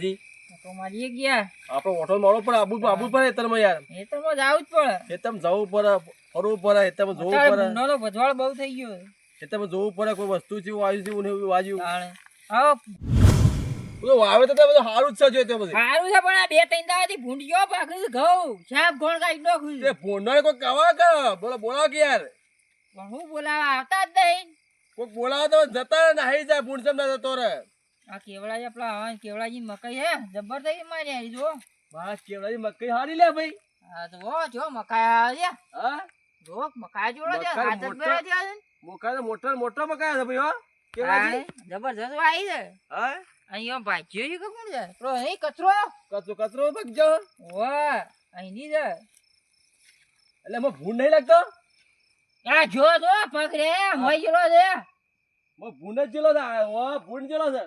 સખાજી તો મારી ગયા. આપણો ઓટો મારો પણ આબુ આબુ પડે ખેતરમાં યાર. એ તો જાવું જ પડે. ખેતરમાં જવું પડે ફરવું પડે ખેતરમાં જોવું અત્યારે પડે. નો ભજવાળ બહુ થઈ ગયો ખેતરમાં જોવું પડે કોઈ વસ્તુ જેવું આવ્યું છે એવું એવું વાજ્યું. હવે બધું વાવે તો બધું સારું જ છે જો તે બધું. સારું છે પણ આ બે ત્રણ દાડાથી ભૂંડિયો પાકડી છે ઘઉં સાપ ગોળ કાઢી નાખ્યું તે ભોંડોને કોઈ કવા કે બોલો બોલાવો કે યાર. હું બોલાવા આવતા જ નહીં. કોઈ બોલાવો તો જતા નાહી જાય ભૂંડ ના જતો રહે. આ કેવડાજી આપણા હા કેવડાજી મકાઈ હે? જબર થઈ મારી હારી જો બસ કેવડાની મકાઈ હારી લે ભાઈ. હા તો વો જો મકાઈ આવે હા? જો મકાઈ જોડો છે મકાઈ હાથ. ભેળા છે. મોકા તો મોટો મોટો મકાઈ છે ભાઈ હો. કેવડાજી જબરજસ્ત આવી છે. હા? અહીંયા ભાજ્યો છે કે કોણ છે? પ્રો અહીં કચરો? કચરો કચરો બગજો વાહ અહીંની છે. એટલે મો ભૂંડ નહીં લાગતો? આ જો જો પગ રે જેલો છે. મો ભૂંડ જ જેલો છે. ઓ ભૂંડ જેલો છે.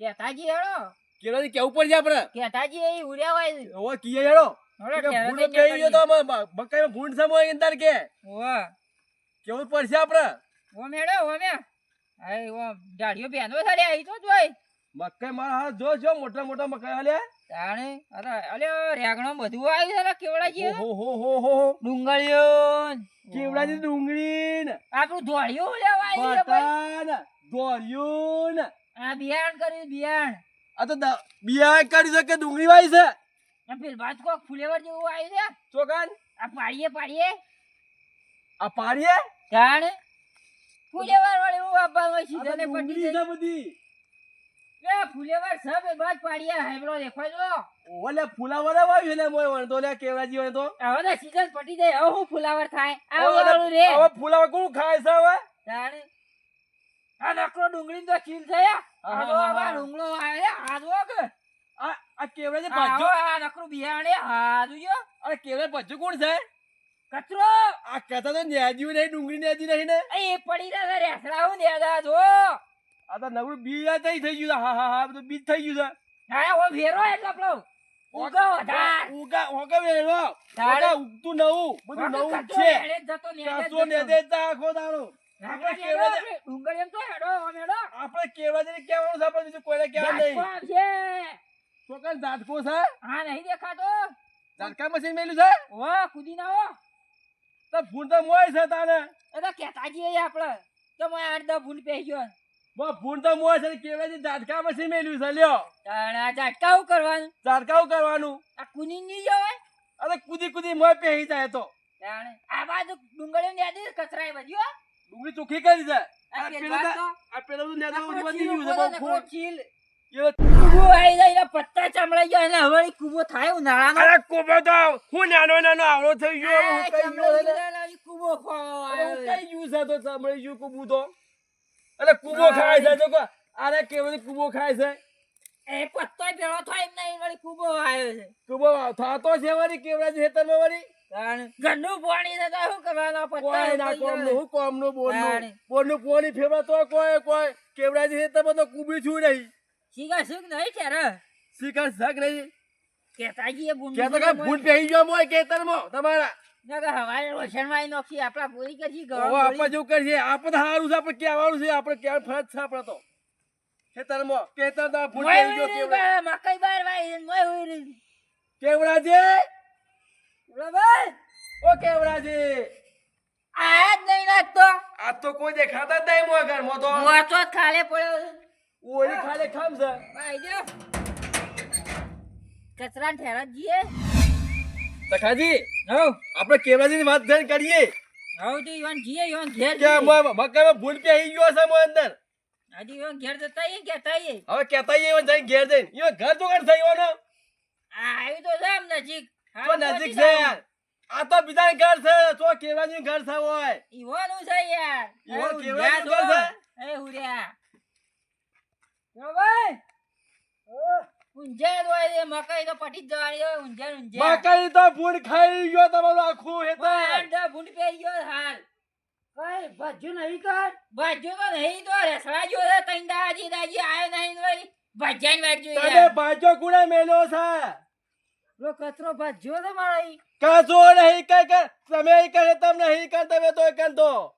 કેતાજી હેડો. કેવડાજી કેવું પડશે આપણે? કેતાજી એ ઉડ્યા હોય. છે ઓ કીએ હેડો. ભૂંડ તે ગયો તો મકાઈમાં ભૂંડ સમો અંદર કે વાહ કેવું પડશે આપણે? ઓ મેડો ઓ મે આય ઓ દાઢીઓ બેનો સાડે આઈ તો જોઈ મકાઈ મારા હાથ જો જો મોટા મોટા મકાઈ હાલે. તાણે અરે અલે રેગણો બધું આવી છે ને કેવડાજી હો હો હો હો હો. ડુંગળીઓ કેવડાજી ડુંગળી ને આપણું ધોળિયું લેવા આવી છે ભાઈ. બટાન ને આ બિયાણ કર્યું બિયાણ આ તો દ- બિયા કરી શકે ડુંગળી છે? આ પેલ બાદ કોક ફુલેવર જેવું આવ્યું છે? ચોકાન? આ પાડીએ પાડીએ. આ પાડીએ? જાણ. ફુલેવર વાળી હું આપવાનું હોય આ તો સીધા ને પડી છે બધી. એ ફુલેવર સબ બાદ પાડીએ હાઈબ્રો દેખાય જો ઓલે ફુલાવરા વાવ્યું એટલે મોય વણતો લે કેવડાજી હોય તો. હવે તો સીઝન પટી જાય હવે હું ફુલાવર થાય? આ હવે રે. હવે ફુલાવર કોણ ખાય છે હવે? જાણે. આ નકરો ડુંગળી તો આ ડુંગળો કે? આ નકરું બિયાણે અરે કેવડા ભાજો કોણ છે? કચરો! આ કહેતા તો નહીં ડુંગળી ન્યાજી નહીં ને? એ પડી રહ્યા છે રેસડા જો આ તો નવરું આ થઈ થઈ ગયું હા હા હા બધું બીજ થઈ ગયું છે. હા ઓ ભેરો એટલે પેલો ઉગો વધાર. ઉગા વેરો. ઉગતું નવું. બધું નવું છે. જતો આખો દાડો. આપણે આપણે હેડો, કેવડા આપણે ડુંગળી એમ તો હેડો, આમ હેડો. આપણે કેવા જઈને કહેવાનું છે? બીજું કોઈને કહેવાનું નહીં. ઝાટકો આવશે. ઝાટકો છે? હા નહીં દેખાતો. ઝાટકા મશીન મેલ્યું છે? ઓ કૂદી ના હો. તો ફૂન તો મોય છે તાને. એ તો કહેતા જઈએ આપણે. તો મને આઠ દસ પહેરી ગયો. બો તો મોય છે કેવા જઈને ઝાટકા મશીન મેલ્યું છે લ્યો. તાણે કરવાનું? ઝાટકા કરવાનું? આ કૂદી નહીં જવાય? અરે કુદી કુદી મોય પહેરી જાય તો. તાણે આ બાજુ ડુંગળી ને કચરાય બધી હો. ડુંગળી ચોખ્ખી કરી છે આ પેલા પેલા આ પેલા બધું ચીલ વધી ગયું છે બહુ. એવો કૂબો આવી જાય પત્તા ચામડાઈ ગયા અને હવે કૂબો થાય ઉનાળાનો અરે કૂબો તો હું નાનો નાનો આવડો થઈ ગયો હું કઈ ગયો છે ને. કૂબો છે. કઈ ગયું છે તો સાંભળી ગયું કૂબું તો? અરે કૂબો ખાય છે તો અરે કેવું કુબો ખાય છે? એ પત્તોય ભેળો થાય એમ નહીં વળી કૂબો આવ્યો છે. કૂબો થતો છે વળી કેવડા ખેતરમાં વળી? તાણે ઘરનું પાણી તો શું કરવાનો? પત્તા ના કોમનું હું કોમનું બોલનું બોલનું પોણી ફેરવા તો કોઈ કોઈ કેવડા તો કૂબી છું નહીં. શીખા નહીં ત્યારે શક કે ભૂંડ પહેરી ગયો મોય તમારા. નકર હવારે રોશનવાઈ નોખી આપણા પૂરી કરજી આપણે જેવું આપણે તો સારું છે આપણે કહેવાનું છે આપણે કહેવાનું ફરજ છે આપણે તો. ખેતરમાં ખેતર તો ગયો કેવડા મકાઈ બાર વાઈ મોય હોય રહી કેવડાજી? બરાબર ઓ કેવડાજી? આ જ નહીં નાખતો આ તો કોઈ દેખાતા જ નહીં મોગર મો તો મોચો ખાલે પડ્યો. ઓલી ખાલી ખામ છે. ભાઈ જો. કચરા ઠેરા જીએ તખાજી હવ આપણે કેવડાજી ની વાત ધ્યાન કરીએ. હવ તો ઈવન જીએ ઈવન ઘેર કે મકાઈમાં ભૂંડ પહેરી ગયો છે અંદર. હજી ઈવન ઘેર જતા ઈ કહેતા ઈ. હવે જઈને ઘેર ઈવન ઘર તો ઘર થઈ આવ્યું તો છે નજીક. તો નજીક છે. યાર. આ તો બીજા ઘર છે. તો કેવડાજી ઘર છે હોય ઈવોનું છે યાર. ઈવોન એ કેવડાનું ઊંઝા ઘર જો. એ હુર્યા જો ભાઈ. ઊંઝા હોય છે, મકાઈ તો પટી જ જવાની હોય ઊંઝા ઊંઝા. મકાઈ તો ભૂંડ ખાઈ ગયો તમારું આખું હેતર. વાંઢા ભૂંડ પહેરી ગયો હાલ. કઈ ભજ્યું નહીં તો ભજ્યું તો નહીં તો રેસડા જો છે તૈન દાજી દાજી આયો નહીં વળી ભજ્યાને તમે ભાજો કુણે મેલ્યો છે? પેલો કચરો ભજ્યો તો મારો ઈ. કાચો નહીં કઈ કર તમે ઈ કરે તમે નહીં કર તમે તો કર દો.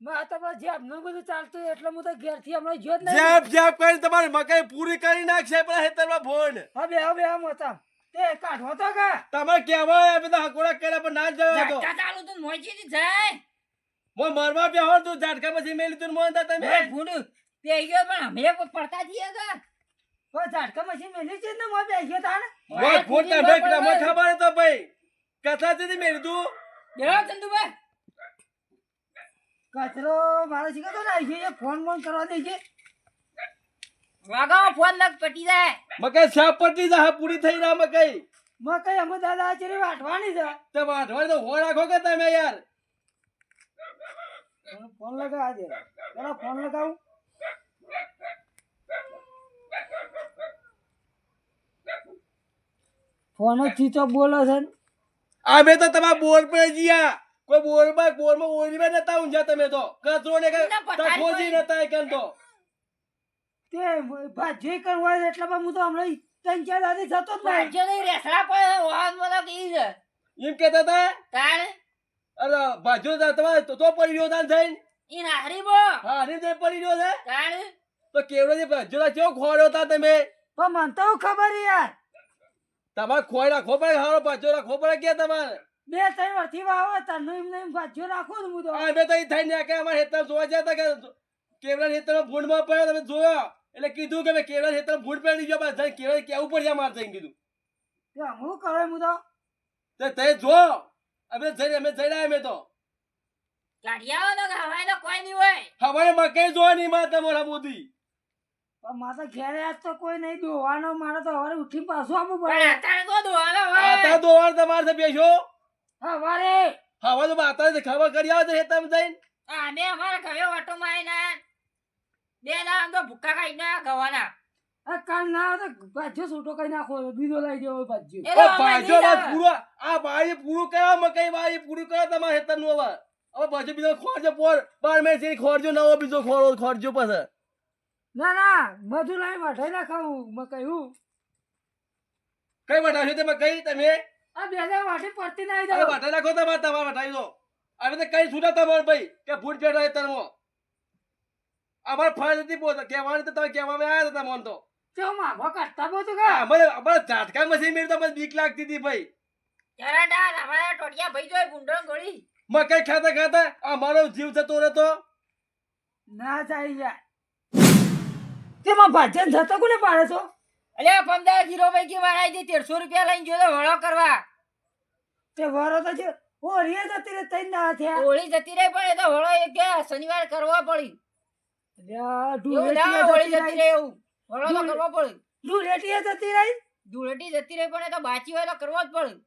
માં તો બસ ન બધું ચાલતું એટલે હું તો ઘેરથી હમણાં જ્યો જ નહીં. જેબ જેબ કરીને તમારી મકાઈ પૂરી કરી નાખશે પણ હે ભોન ફોન. હવે હવે આમ હતા તે કાઢો તો કે. તમારે કેવા એ બધા હકોડા કર્યા પણ ના જવા તો. ચાલુ તું મોજી મોચીથી જાય. મો મરવા બેહો તું ઝાટકા પછી મેલી તું મોં તા તમે. ભૂંડું તે ગયો પણ અમે પડતા છીએ કા પણ ઝાટકા મશીન મેલી છે ને મોં બેસ્યો તાણ? ખબર તો ભાઈ. કથા દીધી મેલી તું બેહો ચંદુભાઈ. કચરો મારે શીખે તો નાઈ છે? ફોન ફોન કરવા દે છે. વાગાવો ફોન લગ પટી જાય. મકાઈ સાપ પટી જા પૂરી થઈ ના મકાઈ. માં કઈ અમે દાદા ચેરી વાટવાની છે. તો વાટવાની તો હો રાખો કે તમે યાર? ફોન લગાવા દે. ફોન લગાવું. ફોન ચીચો બોલો છે ને. અમે તો તમારા બોર પર જીયા. કોઈ બોરમાં બોરમાં ઓળીમાં નતા ઊંઝા તમે તો. કચરો ને ખોજી નતા એકન તો. તે ભાજી કરવા હોય એટલે પણ હું તો હમણાં ત્રણ ચાર દાદી જતો જ નહીં. જો નહીં રેસડા પર વાહન બોલો કે ઈ છે. એમ કેતા હતા? તાણ? અરે ભાજો તમારે તો તો પડી રહ્યો તાન થઈને. ઈ નાહરી બો. હા હરી તે પડી રહ્યો છે. તાણ? તો કેવડો જે ભાજો તા કેવો ખોડ્યો તા તમે? પણ મને તો ખબર યાર. તમારે ખોઈ રાખવો પડે હારો ભાજો રાખવો પડે કે તમારે? બે ત્રણ વર્ષથી વાવો તને એમ નહીં ભાજ્યો રાખો ને હું તો. અમે તો એ થઈને કે અમારે હેતર જોવા જતા કે કેવડા હેતર ભૂંડમાં પડ્યો તમે જોયો? એટલે કીધું કે કેવડા હેતર ભૂંડ પડી ગયો બસ કેવડા કેવું પડશે મારે થઈને કીધું. તે હું કરો હું તો? તે તે જો અમે જઈ અમે જઈ રહ્યા અમે તો. કાઢિયાઓ તો હવાય તો કોઈ નહીં હોય. હવારે મકાઈ જોવા નહીં મારે તમારા મોદી. મારે ઘેરે આજ તો કોઈ નહીં દોવાનો મારે તો હવારે ઉઠી પાછું આવવું પડે. અત્યારે તો દોવાનો આતા હોય દોવાર તમારે બેસો. હવારે. હવા તો બાતા ખબર કરી આવો તો હેતર જઈને. અમે અમારા ઘરે ઓટો મારીને બે દાડા તો ભૂક્કા ખાઈને ગવાના. કાલ ના આવે તો ભાજ્યો છૂટો કરી નાખો બીજો લઈ જવો ભાજ્યો. એ તો ઓ અમારે ભાજો નહીં બાદ આવે. પૂરો. આ બારી પૂરું કરાવો મકાઈ બારી પૂરું કરો તમારે હેતરનું હવે. હવે પાછો બીજો ખોરજો પોર. બાર મિનિટ ખોરજો નવો બીજો ખોરો ખોરજો પાછો. ના ના મધુ લાઈ વઢાઈ નાખાવું મેં કહ્યું. કઈ વટાવશો તમે? કઈ તમે? આ બે હજાર વાટી પડતી અરે દો વટાઈ નાખો તમારે તમારે વટાઈ દો. હવે તો કઈ છૂટા તમારે ભાઈ કે ભૂટ પેટ તરમો. અમારે ફરજ હતી પોતે કહેવાની તો તમે કહેવામાં આવ્યા હતા તમને તો. તો માગો કાઢતા બહુ તો આ કા અમારે અમારે ઝાટકા મશીન મેળવી તો મને બીક લાગતી હતી ભાઈ. જરા અમારા ટોટિયા ભાઈ જોઈ ગુંડો ગોળી. મકાઈ ખાતા ખાતા અમારો જીવ જતો રહેતો. ના જાય યાર. તેમાં ભાજન જતો કોને પાડે છો? અલે પંદર જીરો પૈકી મારા જે તેરસો રૂપિયા લઈને જોયો વળો કરવા. તે વળો તો છે. રે જતી રે તઈ ના થયા. હોળી જતી રે પણ એ તો વળો એ કે શનિવાર કરવા પડી. હોળી જતી રહે. એવું. વળો તો કરવો પડે. ધૂળેટીએ જતી રહી? ધૂળેટી જતી રહી પણ એ તો બાચી હોય તો કરવો જ પડે.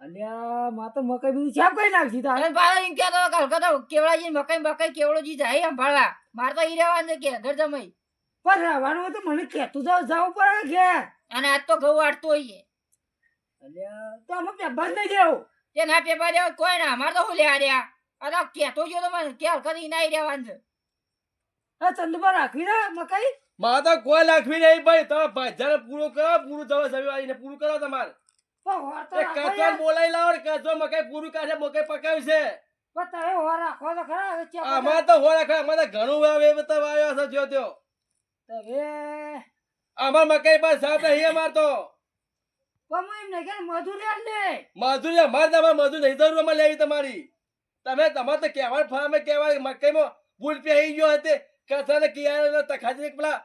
અલ્યા માં તો મકાઈ બીજી છાપ કઈ નાખી તારે? અને પાછો એમ કહેતો હતો કલકત્તા કેવડાજી મકાઈ મકાઈ કેવડોજી જાય સંભાળવા મારે તો ઈ રહેવાનું કે ઘર જમાઈ. પણ રહેવાનું હોય તો મને કહેતું જાવ જવું પડે કે ઘેર અને આજ તો ઘઉં આડતો હોઈએ અલ્યા તો અમે પેપર નહીં દેવું તે ના પેપર દેવા કોઈ ના અમારે તો હું લેવા રહ્યા અરે કહેતો ગયો તો મને કેલ કરી નાઈ રહેવાનું છે આ ચંદુબા રાખવી દે મકાઈ મારે તો કોઈ લાખવી નહીં ભાઈ તમે ભાજાને પૂરું કરો પૂરું તમે સવિવારીને પૂરું કરો તમારે કચરો. બોલાઈ લાવો ને કચરો મકાઈ પૂરું કાઢે મકાઈ પકાવી છે પણ તમે હોર રાખો તો ખરા અમારે તો હો રાખે અમારે ઘણું વાવે વાવ્યો છે જો ત્યો હવે અમાર મકાઈ પાસે સાત નહીં અમાર તો પણ એમ નહીં કે મજૂર લે મજૂરી અમારે તમારે મજૂર નહીં જરૂર અમારે લેવી તમારી. તમે તમારે તો કહેવાય ફામે કહેવાય મકાઈમાં ભૂલ પહેરી ગયો હતે કચરાને કિયાને તખાજી પેલા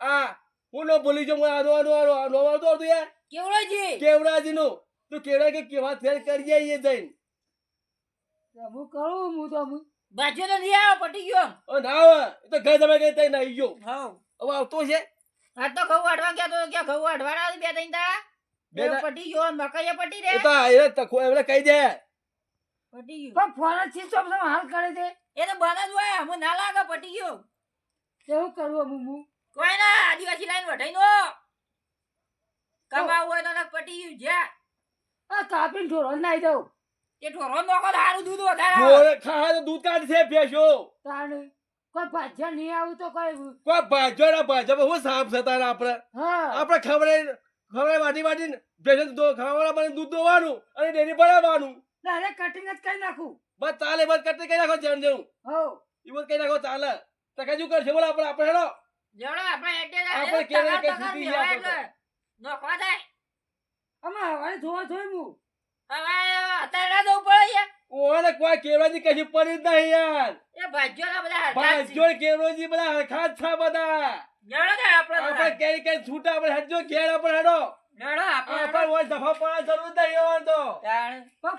આ હું નો ભૂલી જો હું આનો આનો આનો આનો આવતો હતું યાર. કેવડોજી? કેવડાજીનું? તું કેવડા કે કેવા ફેર કરીએ આઈએ જઈને. હું કરું હું તો હું બાજુ તો નહીં આવો પટી ગયો ઓ ના આવે એ તો ઘર તમે કઈ તઈ નાઈ ગયો. હા હવે આવતો છે? આ તો ઘઉં વાટવા ગયા તો કે ઘઉં વાટવાના બે ત્રણ તા બે પટી ગયો મકાઈ પટી રે તો એ તખો એમને કહી દે. પટી ગયું. પણ ફોન છે સબ સબ હાલ કરે છે. એ તો બને જ હોય હું ના લાગે પટી ગયો. કેવું કરવું હું હું? કોઈ ના આદિવાસી લાઈન વઢાઈ નો. કમાવું હોય તો પટી ગયું જ્યાં. આ કાપીને ઢોરો નાઈ દઉં. એ ઢોરો નોકો સારું દૂધ વધારે. ઢોર ખાય દૂધ કાઢશે ભેંસો. તાણ. કોઈ ભાજ્યા નહીં આવું તો કોઈ કોઈ ભાજો ના ભાજો હું સાફ થતા આપણે? હા. આપણે ખબર ખબર વાટી વાટી ભેંસો ખાવાના મને દૂધ દોવાનું અને ડેરી બનાવવાનું. ડાયરેક્ટ કટિંગ જ કરી નાખું. બસ ચાલે બસ કટે કઈ નાખો જણ જેવું. હો એ બધું કઈ નાખો ચાલે. તો કજુ કરશે? બોલો આપણે આપણે હેડો. જોડો આપણે એડે આપણે કેળે કઈ છૂટી ગયા આપણે નોખવા જાય. આમાં હવારે જોવા જોઈ હું. હવે અત્યારે જવું પડે યાર ઓને કોઈ કેળવાની કશી પડી જ નહીં યાર. ભાજ્યો બધા હરખા ભાજ્યો કેળોજી બધા હરખા જ બધા. જોડો ને આપણે આપણે કેરી કેરી છૂટા આપણે હેડજો ઘેર આપણે હેડો. જોડો આપણે આપણે ઓય દફા પડવા જરૂર જ નહીં તો. તાણ. પણ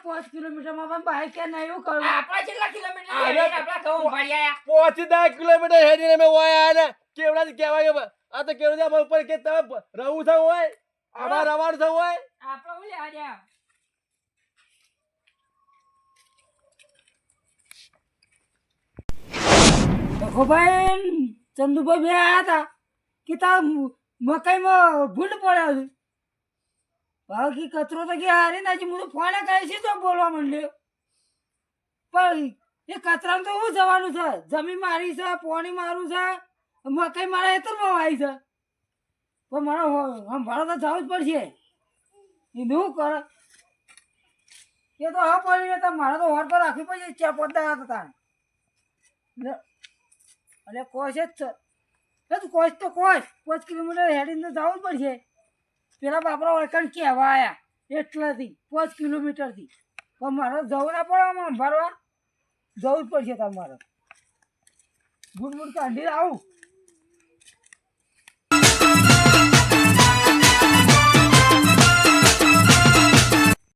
બાઈક કે નહીં એવું કરું? આપણે કેટલા કિલોમીટર આપણા ઘઉં ભર્યા કિલોમીટર હેડીને અમે ઓય આયા ને કેવડાથી કહેવાય કે આ તો કેવડાથી ઉપર કે તમે રહું થયું હોય આમાં રવાનું થયું હોય. આપણે હું લેવા લખોભાઈ ચંદુભાઈ બે આયા હતા. કે તાર મકાઈમાં ભૂંડ પડ્યો છે. બાકી કચરો તો કે હારી નાખી. હું તો ફોન કરે છે તો બોલવા માંડ્યો. પણ એ કચરામાં તો હું જવાનું છે? જમીન મારી છે, પોણી મારું છે, મકાઈ મારા હેતરમાં વાય છે. પણ મારે સંભાળો તો જવું જ પડશે. એનું કર? એ તો હા પડી મારે તો હોર પર રાખવી પડશે. ચા પોતા હતા અને કોશ જ છે કોચ તો કોશ પાંચ કિલોમીટર હેડીને તો જવું જ પડશે. પેલા બાપરા ઓળખાણ કહેવા આવ્યા એટલાથી, પાંચ કિલોમીટરથી. પણ મારે જવું ના પડે આમાં ભરવા જવું જ પડશે તમારે. ગુડ ગુડ કાઢી આવું.